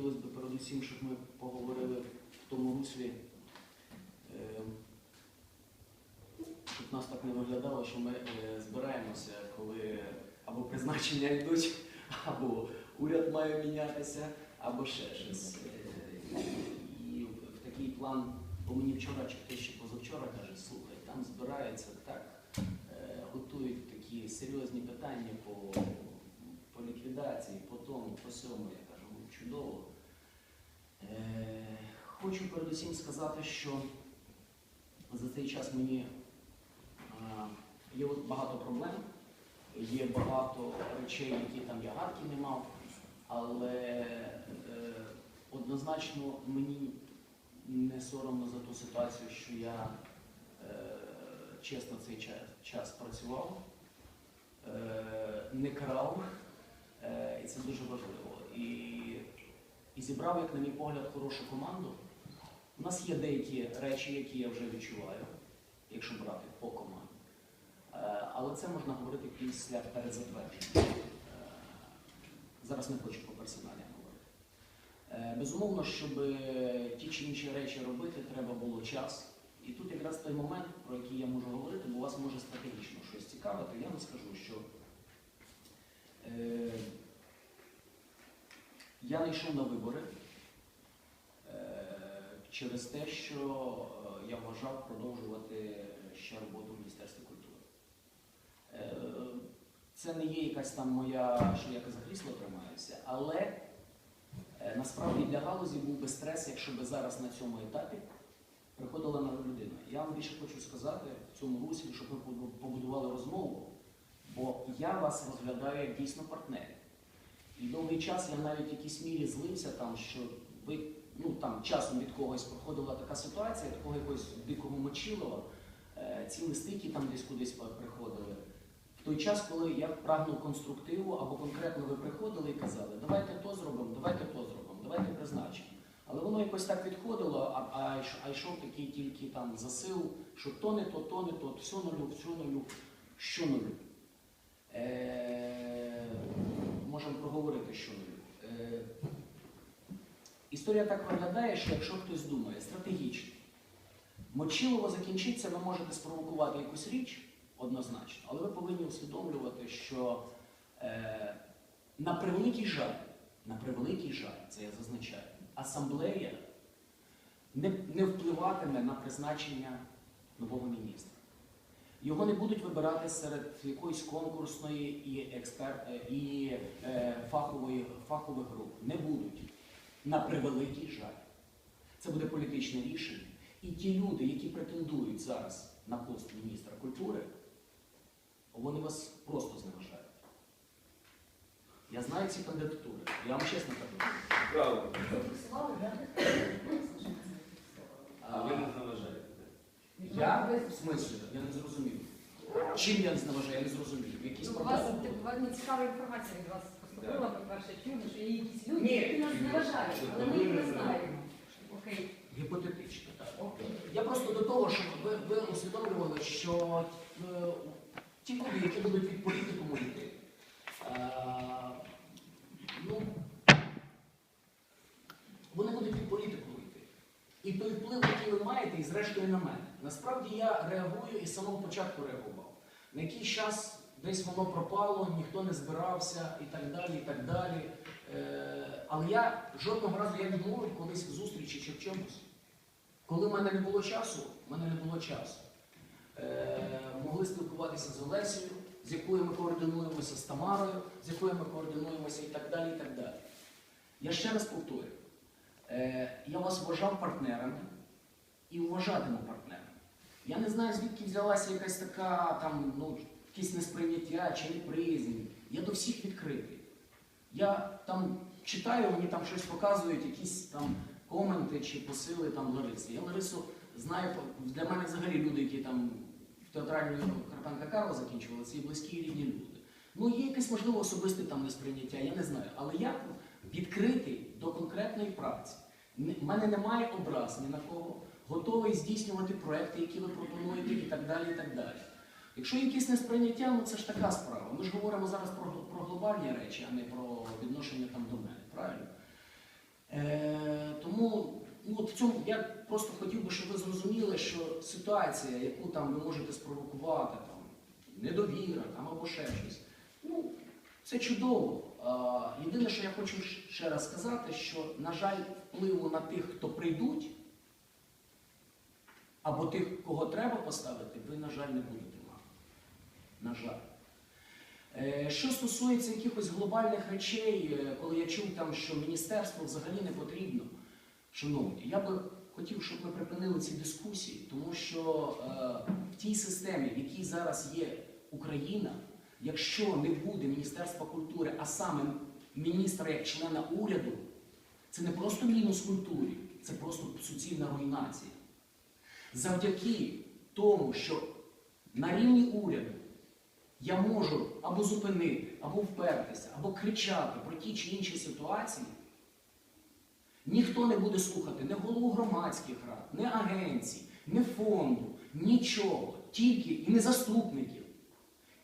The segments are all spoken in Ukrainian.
хотілося б передусім, щоб ми поговорили в тому руслі, е, щоб нас так не виглядало, що ми е, збираємося, коли або призначення йдуть, або уряд має мінятися, або ще щось. Е, І в такий план, бо мені вчора чи хтось ще позавчора каже, слухай, там збираються так, е, готують такі серйозні питання по, по ліквідації, по тому, по сьому. Я кажу, ну чудово. Хочу передусім сказати, що за цей час мені є багато проблем, є багато речей, які там я гадки не мав, але е, однозначно мені не соромно за ту ситуацію, що я е, чесно цей час, працював, е, не крав, і це дуже важливо. І зібрав, як на мій погляд, хорошу команду. У нас є деякі речі, які я вже відчуваю, якщо брати по команді. Е, Але це можна говорити після передзатвердження. Е, Зараз не хочу по персоналі говорити. Е, Безумовно, щоб ті чи інші речі робити, треба було час. І тут якраз той момент, про який я можу говорити, бо вас може стратегічно щось цікавити, я вам скажу, що я не йшов на вибори е, через те, що е, я вважав продовжувати ще роботу в Міністерстві культури. Е, Це не є якась там моя, що я за крісло тримаюся, але насправді для галузі був би стрес, якщо би зараз на цьому етапі приходила нова людина. Я вам більше хочу сказати в цьому руслі, щоб побу- побудували розмову, бо я вас розглядаю як дійсно партнерів. І довгий час я навіть в якійсь мірі злився там, що ви ну там часом від когось проходила така ситуація, такого якогось дикого мочилова, е, ці листи, які там десь кудись приходили. В той час, коли я прагнув конструктиву, або конкретно ви приходили і казали, давайте то зробимо, давайте то зробимо, давайте призначимо. Але воно якось так відходило, а, а, а йшов такий тільки там засил, що то не то, то не то, все нулю, все нулю, що нулю. Е, можемо проговорити, що. Е, історія так виглядає, що якщо хтось думає стратегічно, мочилово закінчиться, ви можете спровокувати якусь річ однозначно, але ви повинні усвідомлювати, що е, на превеликий жаль, на превеликий жаль, це я зазначаю, асамблея не, не впливатиме на призначення нового міністра. Його не будуть вибирати серед якоїсь конкурсної і, експер... е, і е, фахової, фахових груп. Не будуть. На превеликий жаль. Це буде політичне рішення. І ті люди, які претендують зараз на пост міністра культури, вони вас просто зневажають. Я знаю ці кандидатури. Я вам чесно кажу. Да? А ви не зневажаєте. Я в смислі, я не зрозумів. Чим я не зневажаю, я не зрозумів. Якісь Ну, у вас, проблеми? не цікава інформація від вас поступила, по-перше, чули, що є якісь люди, Ні. які нас зневажають, але ми їх не знаємо. Окей. Гіпотетично, так. Окей. Я просто до того, щоб ви, ви усвідомлювали, що е, ті люди, які будуть від політикуму йти, е, ну, вони будуть від політикуму йти. І той вплив, який ви маєте, і зрештою на мене. Насправді я реагую і з самого початку реагував. На якийсь час десь воно пропало, ніхто не збирався і так далі, і так далі. Е, але я жодного разу я відмовив колись в зустрічі чи в чомусь. Коли в мене не було часу, в мене не було часу. Е, могли спілкуватися з Олесею, з якою ми координуємося з Тамарою, з якою ми координуємося і так далі. і так далі. Я ще раз повторюю, я вас вважав партнерами і вважатиму партнерами. Я не знаю, звідки взялася якась така там, ну, якесь несприйняття чи неприязнь. Я до всіх відкритий. Я там читаю, мені там щось показують, якісь там коменти чи посили там Лариси. Я Ларису знаю, для мене взагалі люди, які там в театральній Карпенка Карла закінчували, це близькі і рідні люди. Ну, є якесь, можливо, особисте там несприйняття, я не знаю. Але я відкритий до конкретної праці. У мене немає образ ні на кого, готовий здійснювати проекти, які ви пропонуєте, і так далі. і так далі. Якщо якісь несприйняття, ну це ж така справа. Ми ж говоримо зараз про, про глобальні речі, а не про відношення там до мене. Правильно? Е, тому ну, от в цьому я просто хотів би, щоб ви зрозуміли, що ситуація, яку там ви можете спровокувати, там, недовіра там, або ще щось, ну, це чудово. Єдине, що я хочу ще раз сказати, що, на жаль, впливу на тих, хто прийдуть, або тих, кого треба поставити, ви, на жаль, не будете мати. На жаль. Е, Що стосується якихось глобальних речей, е, коли я чув там, що міністерство взагалі не потрібно, шановні, я би хотів, щоб ми припинили ці дискусії, тому що е, в тій системі, в якій зараз є Україна, якщо не буде Міністерства культури, а саме міністра як члена уряду, це не просто мінус культурі, це просто суцільна руйнація. Завдяки тому, що на рівні уряду я можу або зупинити, або впертися, або кричати про ті чи інші ситуації, ніхто не буде слухати ні голову громадських рад, ні агенцій, ні фонду, нічого, тільки і не заступників.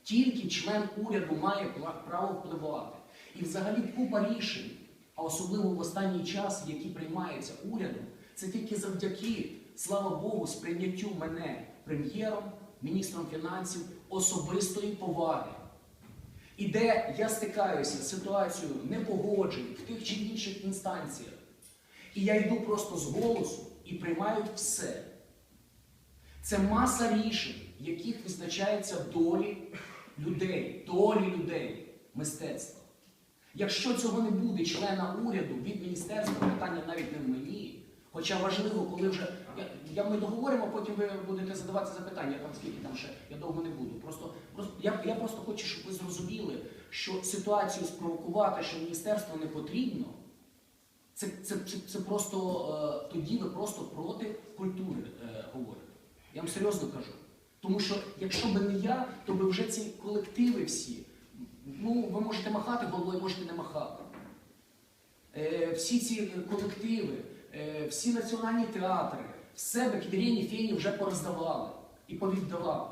Тільки член уряду має право впливати. І взагалі купа рішень, а особливо в останній час, які приймаються урядом, це тільки завдяки, слава Богу, сприйняттю мене прем'єром, міністром фінансів особистої поваги. І де я стикаюся з ситуацією непогоджень в тих чи інших інстанціях. І я йду просто з голосу і приймають все. Це маса рішень, яких визначається долі людей, долі людей мистецтва. Якщо цього не буде члена уряду від міністерства, питання навіть не в мені. Хоча важливо, коли вже. Я, я ми договоримо, потім ви будете задавати запитання, там скільки там ще, я довго не буду. Просто, просто я, я просто хочу, щоб ви зрозуміли, що ситуацію спровокувати, що міністерство не потрібно, це, це, це, це просто е, тоді ви просто проти культури е, говорите. Я вам серйозно кажу. Тому що якщо би не я, то би вже ці колективи всі, ну ви можете махати головою, можете не махати. Е, всі ці колективи, е, всі національні театри, все Бекідеріні фені вже пороздавали і повіддавали.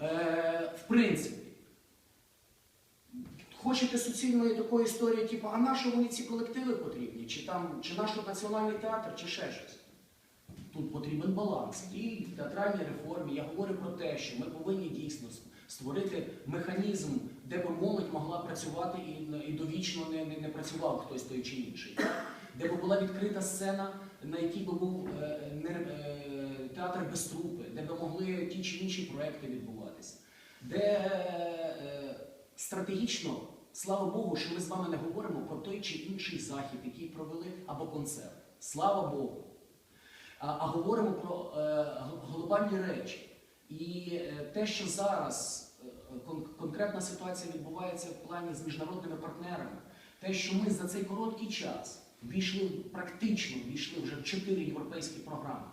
Е, в принципі, хочете суцільної такої історії, типу, а на що вони ці колективи потрібні? Чи там, чи наш національний театр, чи ще щось? Тут потрібен баланс. І в театральній реформі я говорю про те, що ми повинні дійсно створити механізм, де би молодь могла працювати і, і довічно не, не, не працював хтось той чи інший. Де би була відкрита сцена, на якій би був е, е, театр без трупи, де би могли ті чи інші проекти відбуватися. Де е, стратегічно, слава Богу, що ми з вами не говоримо про той чи інший захід, який провели, або концерт. Слава Богу. А, а говоримо про е, глобальні речі. І е, те, що зараз е, кон- конкретна ситуація відбувається в плані з міжнародними партнерами, те, що ми за цей короткий час війшли практично війшли вже в чотири європейські програми.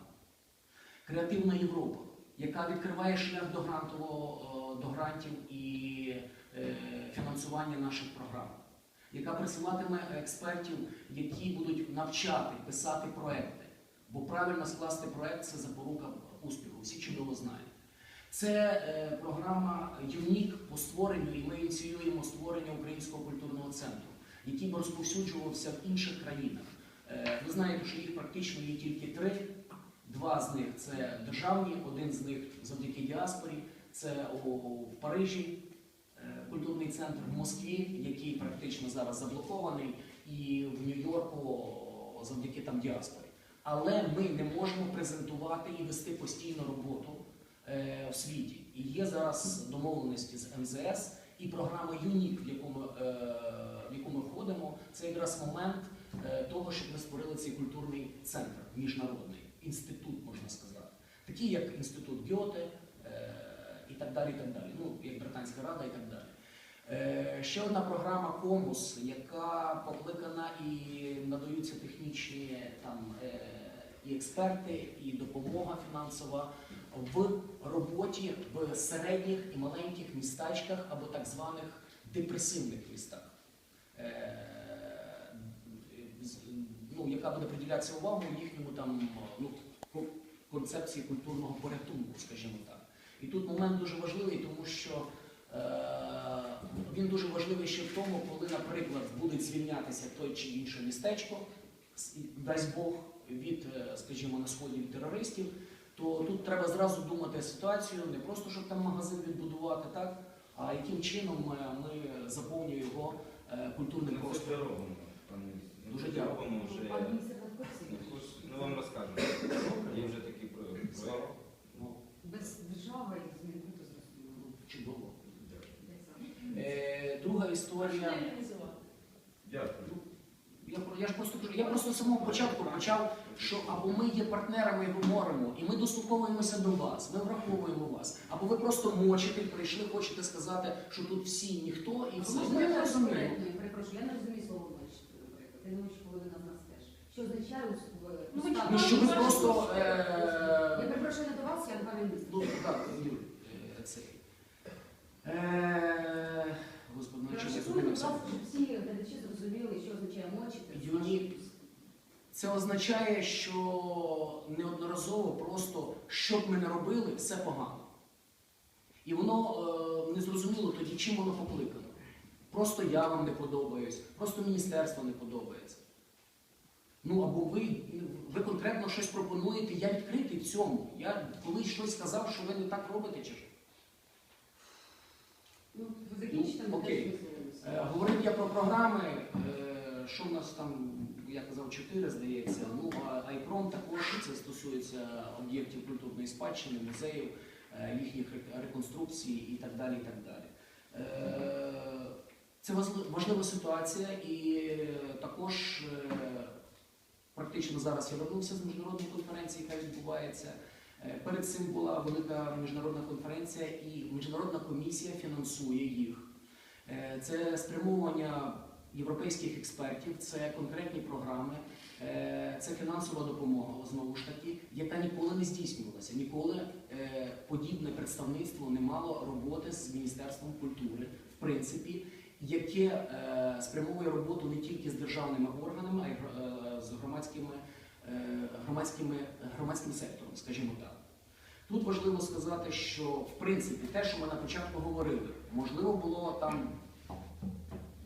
Креативна Європа, яка відкриває шлях до грантового е, до грантів і е, фінансування наших програм, яка присилатиме експертів, які будуть навчати писати проекти. Бо правильно скласти проект це запорука успіху, всі чудово знають. Це е, програма ЮНІК по створенню, і ми ініціюємо створення українського культурного центру, який би розповсюджувався в інших країнах. Е, ви знаєте, що їх практично є тільки три. Два з них це державні, один з них завдяки діаспорі. Це у, у Парижі е, культурний центр в Москві, який практично зараз заблокований, і в Нью-Йорку завдяки там діаспорі. Але ми не можемо презентувати і вести постійну роботу е, в світі. І є зараз домовленості з МЗС і програма ЮНІК, в яку ми, е, в яку ми входимо, це якраз момент е, того, щоб ми створили цей культурний центр міжнародний, інститут, можна сказати, такий як інститут Гьоте е, і так далі. і так далі. Ну, як Британська рада і так далі. Е, Ще одна програма Комус, яка покликана і надаються технічні там е, і експерти, і допомога фінансова в роботі в середніх і маленьких містечках або так званих депресивних містах. Е, Ну, яка буде приділятися увагу їхньому там ну, концепції культурного порятунку, скажімо так. І тут момент дуже важливий, тому що він дуже важливий ще в тому, коли, наприклад, буде звільнятися той чи інше містечко, дасть Бог від, е, скажімо, на сході від терористів, то тут треба зразу думати ситуацію, не просто щоб там магазин відбудувати, так, а яким чином е, ми заповнюємо його е, культурним Ми це простором. робимо, пане. Ми Дуже дякую. робимо вже. Пан міністр в курсі? Ну, Ну вам розкажемо. Є вже такі про- Ну, Без держави і змін бути зрозуміло. чудово. Е, друга історія. Дякую. Я, я ж просто кажу, я просто з самого початку почав, що або ми є партнерами і говоримо, і ми дослуховуємося до вас, ми враховуємо вас, або ви просто мочите, прийшли, хочете сказати, що тут всі ніхто і все. Можна Ну, я я розумію. перепрошую, я не розумію слово «ночі», наприклад. Я думаю, що половина з нас теж. Що означає Ну, Ну що ви просто. Я Е... перепрошую не до вас, я до міністра. Ну так, е, це. Е... Господи, ну чому я Прошу, будь зупинився? ласка, щоб всі глядачі зрозуміли, що означає мочити. Юні- Це означає, що неодноразово просто що б ми не робили, все погано. І воно е, не зрозуміло тоді, чим воно покликано. Просто я вам не подобаюсь, просто міністерство не подобається. Ну або ви, ви конкретно щось пропонуєте, я відкритий в цьому. Я колись щось сказав, що ви не так робите, чи що? Ну, ви закінчите, Ну, окей. Е, Говорив я про програми, е, що в нас там, я казав, чотири, здається. Ну, Айпром також це стосується об'єктів культурної спадщини, музеїв, е, їхніх реконструкцій і так далі. І так далі. Е, Це важлива ситуація, і також е, практично зараз я вернувся з міжнародної конференції, яка відбувається. Перед цим була велика міжнародна конференція, і міжнародна комісія фінансує їх. Це спрямовування європейських експертів, це конкретні програми, е, це фінансова допомога знову ж таки, яка ніколи не здійснювалася. Ніколи е, подібне представництво не мало роботи з Міністерством культури, в принципі, яке е, спрямовує роботу не тільки з державними органами, а й з громадськими, громадськими, громадським сектором, скажімо так. Тут важливо сказати, що в принципі те, що ми на початку говорили, можливо, було там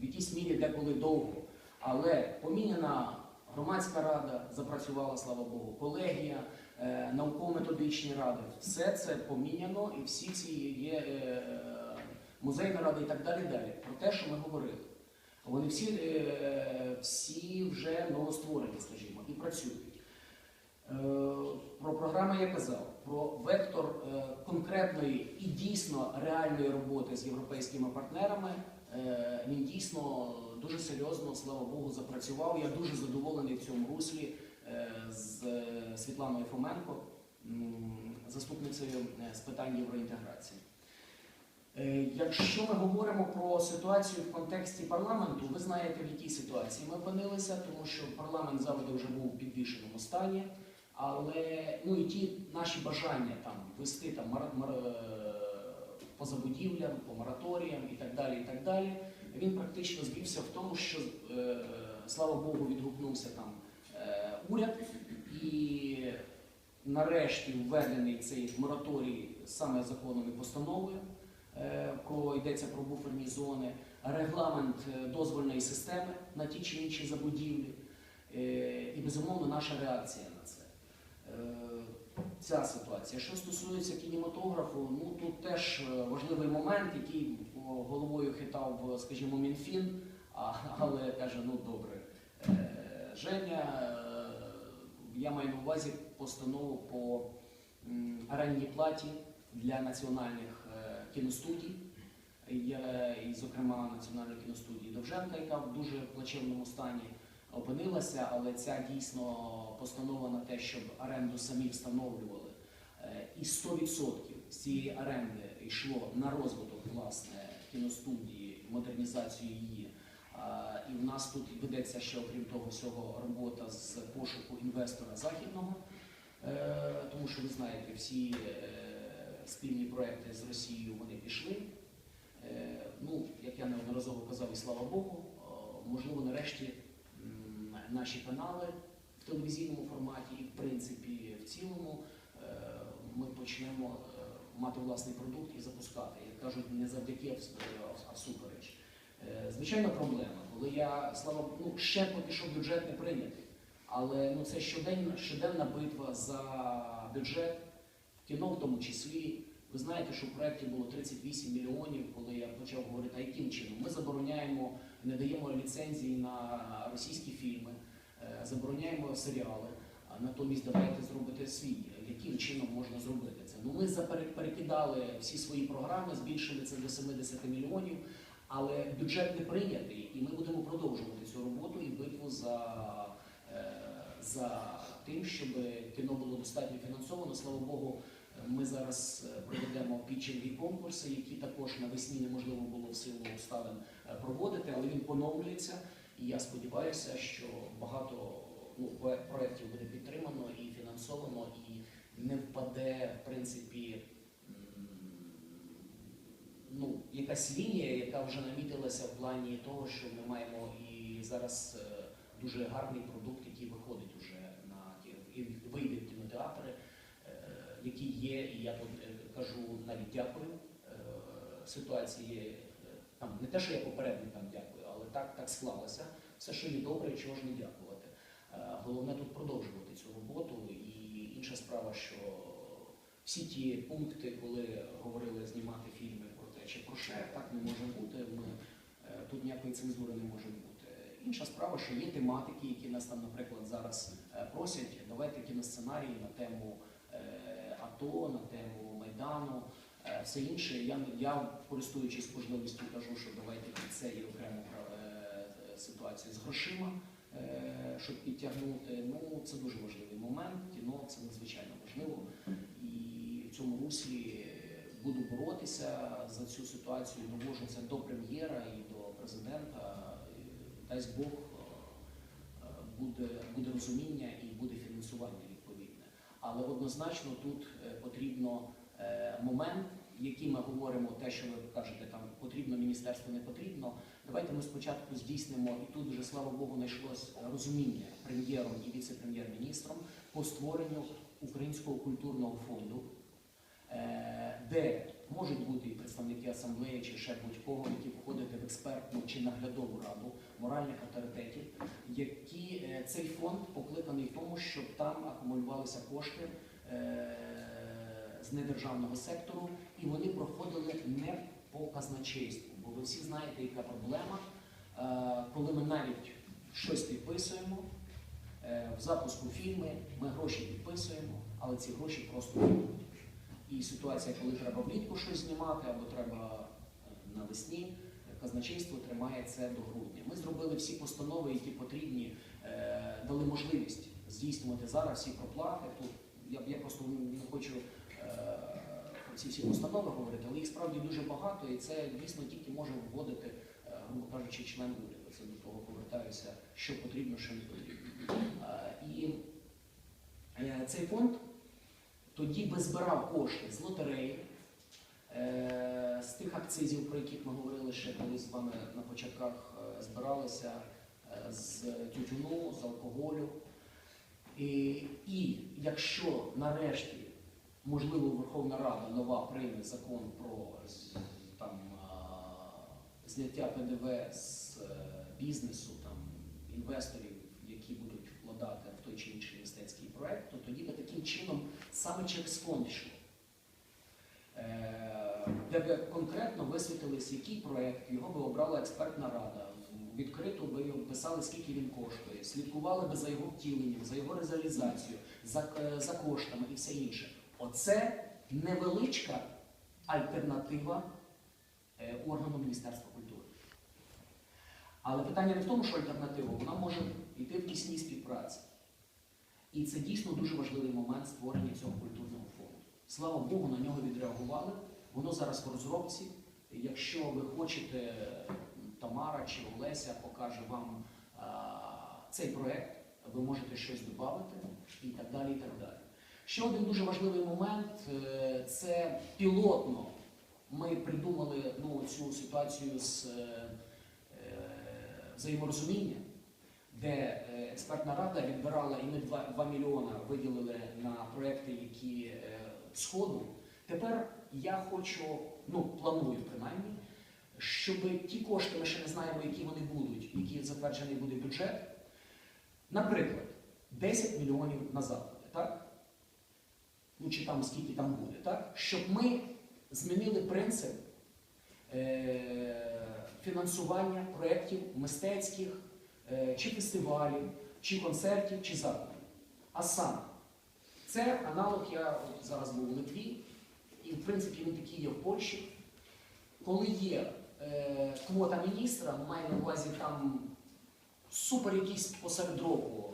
в якійсь мірі деколи довго, але поміняна громадська рада запрацювала, слава Богу, колегія, е, науково-методичні ради. Все це поміняно, і всі ці є е, музейна рада і так далі. далі. Про те, що ми говорили. Вони всі, е, всі вже новостворені, скажімо, і працюють. Е, Про програми я казав, про вектор е, конкретної і дійсно реальної роботи з європейськими партнерами. Е, Він дійсно дуже серйозно, слава Богу, запрацював. Я дуже задоволений в цьому руслі е, з е, Світланою Фоменко, заступницею з питань євроінтеграції. Якщо ми говоримо про ситуацію в контексті парламенту, ви знаєте, в якій ситуації ми опинилися, тому що парламент завжди вже був у підвішеному стані. Але ну і ті наші бажання там вести там мар, по забудівлям, по мораторіям і так далі, і так далі. Він практично звівся в тому, що е, слава Богу, відгукнувся там е, уряд, і нарешті введений цей мораторій саме законом і постановою, е, про йдеться про буферні зони, регламент е, дозвольної системи на ті чи інші забудівлі. Е, І безумовно наша реакція на це. Е, Ця ситуація. Що стосується кінематографу, ну тут теж е, важливий момент, який головою хитав, скажімо, Мінфін, але каже, ну добре, е, Женя, е, я маю на увазі постанову по м, орендній платі для національних е, кіностудій. І, зокрема, Національної кіностудії Довженка, яка в дуже плачевному стані опинилася, але ця дійсно постанова на те, щоб оренду самі встановлювали. Е, І 100% з цієї оренди йшло на розвиток власне кіностудії, модернізацію її. І в нас тут ведеться ще, окрім того всього, робота з пошуку інвестора західного, Е, тому що ви знаєте, всі е, спільні проекти з Росією вони пішли. Е, Ну, як я неодноразово казав, і слава Богу, можливо, нарешті наші канали в телевізійному форматі і, в принципі, в цілому е, ми почнемо е, мати власний продукт і запускати. Як кажуть, не завдяки, а а всупереч. Е, проблема. Коли я слава ну, ще поки що бюджет не прийнятий. Але ну, це щоденна, щоденна битва за бюджет, кіно в тому числі. Ви знаєте, що в проєкті було 38 мільйонів, коли я почав говорити, а яким чином? Ми забороняємо, не даємо ліцензії на російські фільми, е, забороняємо серіали, натомість давайте зробити свій. Яким чином можна зробити це? Ну ми перекидали всі свої програми, збільшили це до 70 мільйонів, але бюджет не прийнятий, і ми будемо продовжувати цю роботу і битву за, е, за тим, щоб кіно було достатньо фінансовано. Слава Богу, ми зараз е, проведемо пітчингові конкурси, які також навесні неможливо було в силу обставин е, проводити, але він поновлюється. І я сподіваюся, що багато ну, проєктів буде підтримано і фінансовано, і не впаде, в принципі, ну, якась лінія, яка вже намітилася в плані того, що ми маємо і зараз е, дуже гарний продукт, який виходить уже на вийде які є, і я е, кажу навіть дякую. Е, Ситуації е, там не те, що я попередникам дякую, але так, так склалося. Все, що є добре, чого ж не дякувати. Головне тут продовжувати цю роботу. І інша справа, що всі ті пункти, коли говорили знімати фільми про те чи про ще, так не може бути. Ми, тут ніякої цензури не може бути. Інша справа, що є тематики, які нас там, наприклад, зараз просять, давайте кіносценарії на тему АТО, на тему Майдану. Е, Все інше, я, я користуючись можливістю, кажу, що давайте це є окрему е, ситуацію з грошима, е, щоб підтягнути. Ну, це дуже важливий момент. Кіно це надзвичайно важливо. І в цьому руслі буду боротися за цю ситуацію. Довожу це до прем'єра і до президента. Дасть Бог буде, буде розуміння і буде фінансування. Але однозначно тут е, потрібно е, момент, який ми говоримо, те, що ви кажете, там потрібно міністерство, не потрібно. Давайте ми спочатку здійснимо, і тут вже слава Богу знайшлось розуміння прем'єром і віце-прем'єр-міністром по створенню українського культурного фонду, е, де можуть бути і представники асамблеї чи ще будь-кого, які входять в експертну чи наглядову раду моральних авторитетів, які е, цей фонд покликаний в тому, щоб там акумулювалися кошти е, з недержавного сектору, і вони проходили не по казначейству. Бо ви всі знаєте, яка проблема, е, коли ми навіть щось підписуємо. В запуску фільми ми гроші підписуємо, але ці гроші просто не йдуть. І ситуація, коли треба влітку щось знімати або треба е, навесні, казначейство тримає це до грудня. Ми зробили всі постанови, які потрібні, е, дали можливість здійснювати зараз всі проплати. Тут я, я просто не хочу е, про ці всі постанови говорити, але їх справді дуже багато, і це дійсно тільки може вводити, е, грубо кажучи, член уряду. Це до того повертаюся, що потрібно, що не потрібно. Е, І е, цей фонд тоді би збирав кошти з лотереї, е, з тих акцизів, про яких ми говорили ще коли з вами на початках е, збиралися, е, з тютюну, з алкоголю. І, і якщо нарешті, можливо, Верховна Рада нова прийме закон про там, зняття ПДВ з бізнесу, там, інвесторів, які будуть вкладати в той чи інший мистецький проект, то тоді би таким чином саме через фонд. Е, Де би конкретно висвітились, який проект, його би обрала експертна рада, відкрито би писали, скільки він коштує, слідкували би за його втіленням, за його реалізацією, за, е, за коштами і все інше. Оце невеличка альтернатива е, органу Міністерства культури. Але питання не в тому, що альтернатива, вона може йти в тісній співпраці. І це дійсно дуже важливий момент створення цього культурного фонду. Слава Богу, на нього відреагували. Воно зараз в розробці. Якщо ви хочете, Тамара чи Олеся покаже вам а, цей проект, ви можете щось додати і так далі. і так далі. Ще один дуже важливий момент е, це пілотно. Ми придумали ну, цю ситуацію з е, е, взаєморозуміння, де е, експертна рада відбирала, і ми 2, 2 мільйона виділили на проекти, які е, сходу. Тепер я хочу, ну планую принаймні, щоб ті кошти, ми ще не знаємо, які вони будуть, які затверджений буде бюджет. Наприклад, 10 мільйонів на заходи, так? Ну чи там скільки там буде, так? Щоб ми змінили принцип е- фінансування проєктів мистецьких, чи фестивалів, чи концертів, чи заходів. А саме, це аналог, я зараз був у Литві, і в принципі він такий є в Польщі. Коли є е, квота міністра, має на увазі там супер якийсь посеред року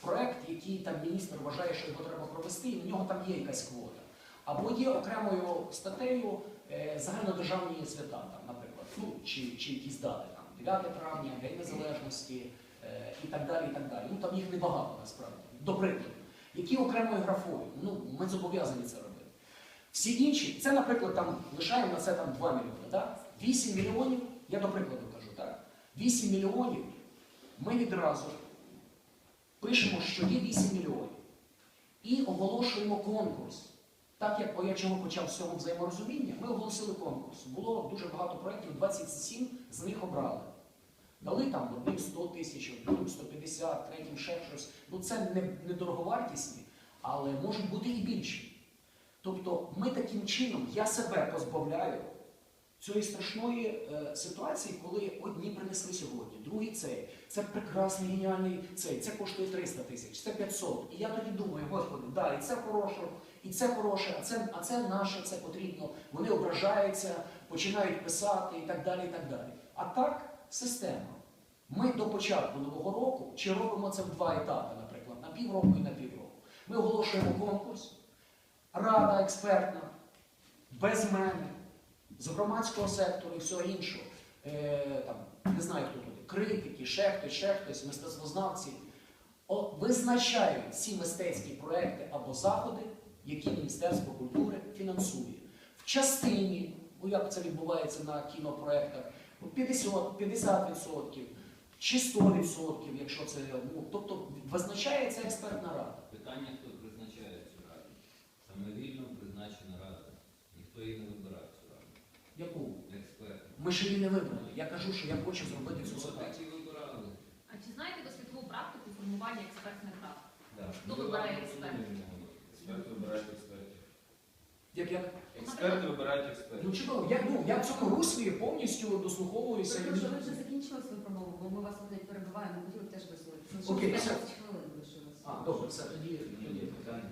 проект, який там міністр вважає, що його треба провести, і в нього там є якась квота. Або є окремою статтею е, загальнодержавні свята, там, наприклад, ну, чи, чи якісь дати, 9 травня, День Незалежності е, і так далі. і так далі. Ну там їх небагато насправді. До прикладу, які окремою графою, ну ми зобов'язані це робити. Всі інші, це, наприклад, там лишаємо на це там 2 мільйони. Так? 8 мільйонів, я до прикладу кажу, так? 8 мільйонів ми відразу пишемо, що є 8 мільйонів. І оголошуємо конкурс. Так як я чого почав з цього взаєморозуміння, ми оголосили конкурс. Було дуже багато проєктів, 27 з них обрали. Дали там одним 100 тисяч, другим 150, третім ще щось. Ну це не, не дороговартісні, але можуть бути і більші. Тобто ми таким чином, я себе позбавляю цієї страшної е, ситуації, коли одні принесли сьогодні, другі цей. Це прекрасний, геніальний цей, це коштує 300 тисяч, це 500. І я тоді думаю, господи, да, і це хороше, і це хороше, а це, а це наше, це потрібно. Вони ображаються, починають писати і так далі. і так далі. А так, система. Ми до початку нового року чи робимо це в два етапи, наприклад, на півроку і на півроку. Ми оголошуємо конкурс, рада експертна, без мене, з громадського сектору і всього іншого. Е, там, не знаю, хто тут, критики, ще хтось, ще хтось, мистецтвознавці. О, визначають ці мистецькі проекти або заходи, які Міністерство культури фінансує. В частині, ну як це відбувається на кінопроектах, 50%, 50% чи 100%, якщо це, ну, тобто визначається експертна рада. Питання, хто призначає цю раду. Самовільно призначена рада. Ніхто її не вибирає цю раду. Яку? Експерт. Ми ще її не вибрали. Я кажу, що я хочу зробити цю вибирали. А чи знаєте ви світову практику формування експертних рад? Да. Хто вибирає експертів? Експерти вибирають експертів. Як я? Експерти вибирають експертів. Ну чудово, я, ну, я в цьому руслі повністю дослуховуюся. Перепрошую, ви вже закінчили свою промову, бо ми вас не перебиваємо, хотіли б теж висловитися. Окей, Лише все. 15 хвилин лишилось. А, добре, все, тоді. Є тоді. питання?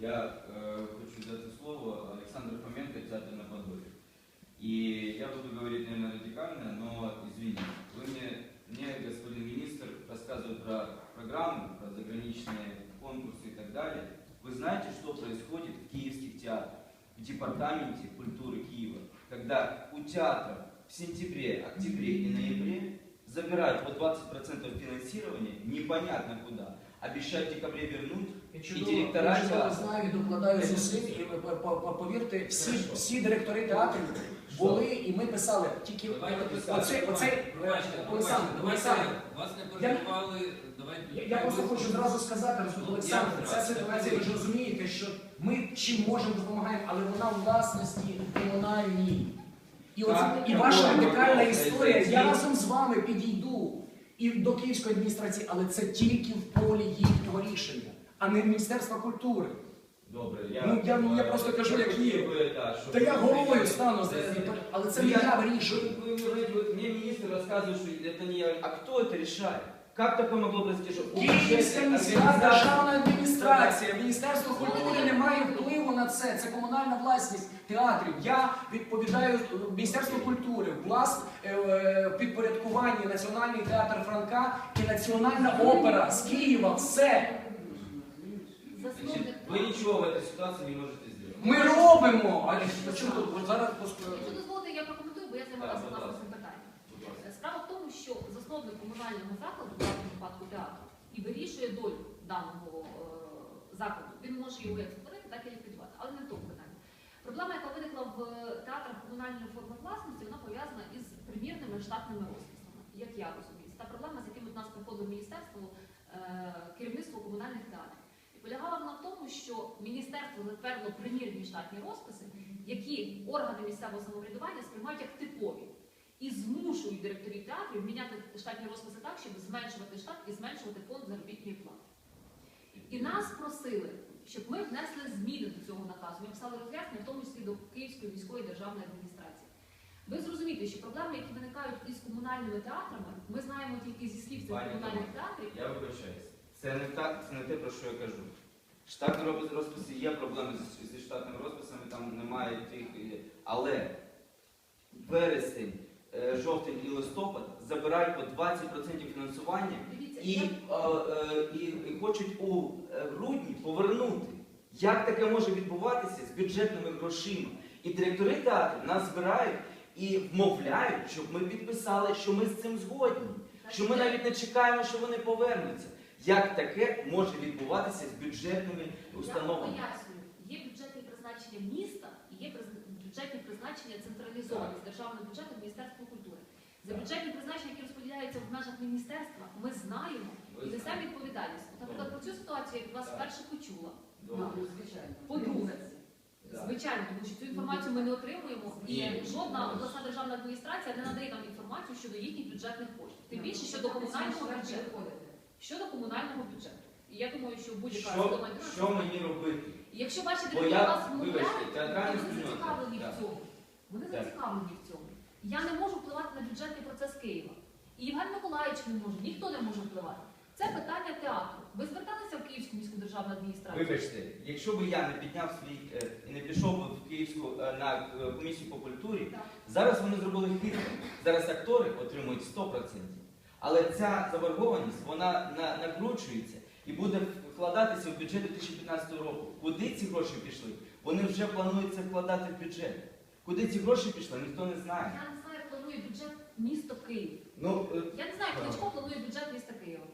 Я э, хочу взять слово Александр Фоменко, театр на Подоле. И я буду говорить, наверное, радикально, но извините. Вы мне, мне, господин министр, рассказывает про программы, про заграничные конкурсы и так далее. Вы знаете, что происходит в киевских театрах, в департаменте культуры Киева, когда у театров в сентябре, октябре и ноябре забирают по 20% финансирования непонятно куда, обещают в декабре вернуть, Я І чудово, директора я чудово театру. знаю, докладаю зусиль, і ви по- по- по- повірте, всі, всі директори театрів були, і ми писали тільки Давайте писати. оцей, оцей Пробачте, Олександр, пробачте, Олександр. Вас не перебивали, давайте. Я, я просто хочу одразу сказати, Олександр, ця ситуація, ви ж розумієте, що ми чим можемо допомагаємо, але вона у власності комунальній. І, от, Так, і ваша так, радикальна так, історія, так, я так. разом з вами підійду і до Київської адміністрації, але це тільки в полі їхнього рішення, а не Міністерства культури. Добре, я, Ну, я- ну, я просто кажу, як хотів є. би, та, щоб- Та я головою стану, Це- але це не я вирішую. Вы, вы, вы, вы- мне министр рассказывает, что это не я. А кто это решает? Как такое могло произойти, что Київська міська державна адміністрація, Міністерство культури не має впливу на це. Це комунальна власність театрів. Я відповідаю Міністерству культури, влас е, е, підпорядкуванні Національний театр Франка і Національна опера з Києва. Все Значит, вы ничего в этой ситуации не можете сделать. ми робимо. А чому тут зараз пос- Якщо дозволите, я прокоментую, бо я займалася Так, будь ласка. цим питанням. Будь ласка. Е, Справа в тому, що засновник комунального закладу, в даному випадку театру, і вирішує долю даного е, закладу. Він може його як створити, так і ліквідувати. Але не в тому питання. Проблема, яка виникла в театрах комунальної форми власності, вона пов'язана із примірними штатними розписами, як я розумію. Та проблема, з яким до нас приходило міністерство е, керівництво комунальних театрів. І полягала вона в тому, що міністерство затвердило примірні штатні розписи, які органи місцевого самоврядування сприймають як типові. І змушують директорів театрів міняти штатні розписи так, щоб зменшувати штат і зменшувати фонд заробітної плати. І нас просили, щоб ми внесли зміни до цього наказу. Ми писали роз'яснення, в тому числі до Київської міської державної адміністрації. Ви зрозумієте, що проблеми, які виникають із комунальними театрами, ми знаємо тільки зі слів цих комунальних театрів. Я вибачаюсь. Це не так, це не те, про що я кажу. Штатні розпис- розписи є проблеми зі, штатними розписами, там немає тих. Але вересень, жовтень і листопад забирають по 20% фінансування і, я- е, е, і, і хочуть у е, грудні повернути. Як таке може відбуватися з бюджетними грошима? І директори театрів нас збирають і вмовляють, щоб ми підписали, що ми з цим згодні. Що ми навіть не чекаємо, що вони повернуться. Як таке може відбуватися з бюджетними Я установами? пояснюю, є бюджетні призначення міста і є приз- бюджетні призначення централізовані з державного бюджету Міністерства культури. За бюджетні призначення, які розподіляються в межах міністерства, ми знаємо і несемо відповідальність. Наприклад, про цю ситуацію я вас вперше почула. Ну, звичайно. По-друге, Звичайно, тому що цю інформацію ми не отримуємо, і жодна обласна державна адміністрація не надає нам інформацію щодо їхніх бюджетних коштів. Тим більше щодо комунального бюджету. Щодо комунального бюджету. І я думаю, що будь-яка Що, свідома що мені робити? Якщо ваші Бо я- вас вмовляють, вибачте, то вони спільнота. зацікавлені в цьому. Вони Так. зацікавлені в цьому. Я не можу впливати на бюджетний процес Києва. І Євген Миколаївич не може, ніхто не може впливати. Це питання театру. Ви зверталися в Київську міську державну адміністрацію? Вибачте, якщо б я не підняв свій е, і не пішов би в Київську е, на е, комісію по культурі, Так. зараз вони зробили хитро. Зараз актори отримують 100%. Але ця заборгованість вона на, накручується і буде вкладатися в бюджет 2015 року. Куди ці гроші пішли? Вони вже планують це вкладати в бюджет. Куди ці гроші пішли, ніхто не знає. Я не знаю, як планує бюджет місто Київ. Ну, е, Я не знаю, Кличко планує бюджет міста Києва.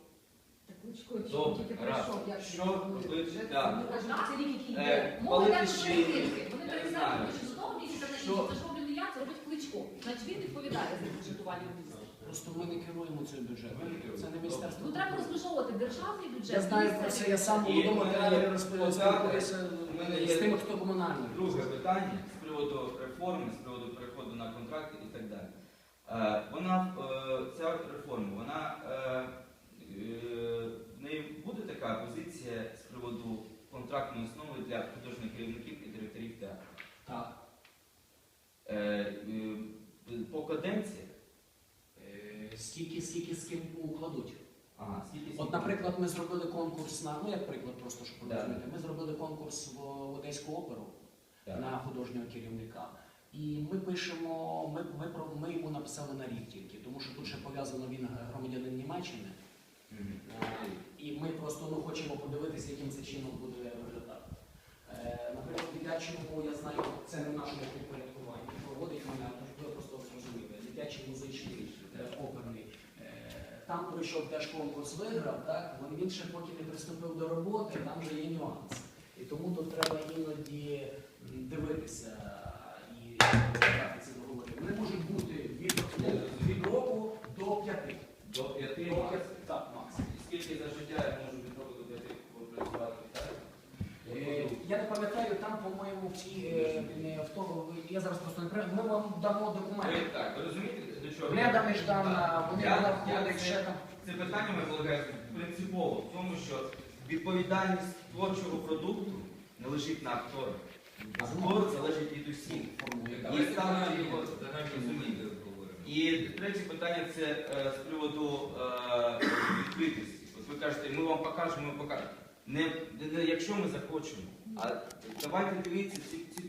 Так Кличко Добре, тільки раз. прийшов, як Що він планує бюджет, Так. Ми кажемо, це рік, який Е, йде. Мова йде про перевірки. Вони я не перевіряють знаю. гроші з одного місяця на Що? роблю не я, це робить Кличко. Значить він відповідає за бюджетування. Просто ми не керуємо цим бюджетом. Ми не керуємо. Це не міністерство. Ну треба розмежовувати державний бюджет. Я знаю про це, я сам І молодому в мене є розповідаюся з тими, хто комунальний. Друге питання з приводу реформи, з приводу переходу на контракти і так далі. Е, Вона, е, ця реформа, вона е, в неї буде така позиція з приводу контрактної основи для художніх керівників і директорів театру. Так. По каденціях, Скільки, скільки з ким укладуть? ага, скільки От, наприклад, ми зробили конкурс на, ну як приклад, просто щоб розуміти, ми зробили конкурс в Одеську оперу Так. на художнього керівника. І ми пишемо, ми, ми, про- ми йому написали на рік тільки, тому що тут ще пов'язано він громадянин Німеччини. Мгм. Е, І ми просто ну, хочемо подивитися, яким це чином буде виглядати. Е, Наприклад, дитячому, я знаю, це не в нашому підпорядкуванні, проводить мене, ви просто зрозуміли, дитячий музичний е. Е, Там пройшов теж конкурс виграв, так? Він- ще поки не приступив до роботи, там вже є нюанс. І тому тут треба іноді дивитися і ці договори. Вони можуть бути від, від року до п'яти. До п'яти. Так, максимум. І Скільки за життя я можу від року до п'яти працювати? Е, Я не пам'ятаю, там, по-моєму, в е, того, я зараз просто не пригадую, ми вам дамо документи. Так, розумієте, чого? Неда Міждана, вони це- ще там. Це питання ми полагаю принципово в тому, що відповідальність творчого продукту не лежить на акторах. Актор залежить від усіх. Його розуміння. І третє питання це е, з приводу е, відкритості. От ви кажете, ми вам покажемо, ми покажемо. Не, не якщо ми захочемо, а давайте дивитися ці, ці